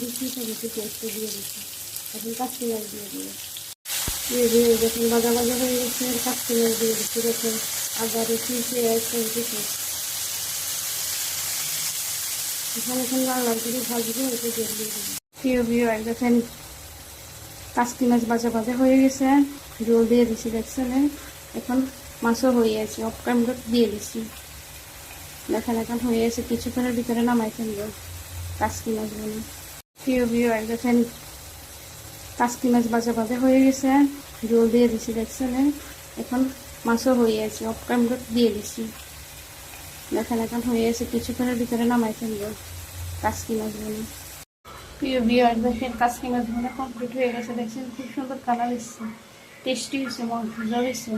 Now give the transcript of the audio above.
দিচ্ছি। এখন দেখুন দিয়ে পেঁয়াজ এখানে লাল করে ভাজবো একটু দিয়ে দেবো প্রিয় ভিউয়ার দেখেন কাস্তি মাছ ভাজা ভাজা হয়ে গেছে। জল দিয়ে দিছি, দেখছেন? এখন মাছও হয়ে আছে অফ ক্যামেরা দিয়ে দিছি। দেখেন, এখন হয়ে গেছে কিছুক্ষণের ভিতরে নামাই ফেলব কাস্তি মাছগুলো প্রিয় ভিউয়ার দেখেন কাস্তি মাছ ভাজা ভাজা হয়ে গেছে। জল দিয়ে দিছি, দেখছেন? এখন মাছও হয়ে আছে অফ ক্যামেরা দিয়ে দিছি। দেখেন এখন হয়ে গেছে কিছুক্ষণের ভিতরে নামাই ফেলব কাসকি মাছগুলো প্রিয় বিয়ার দেখেন কাসকি মাছগুলো কমপ্লিট হয়ে গেছে। দেখছেন, খুব সুন্দর কালার এসছে। টেস্টি হয়েছে মজা হয়েছে।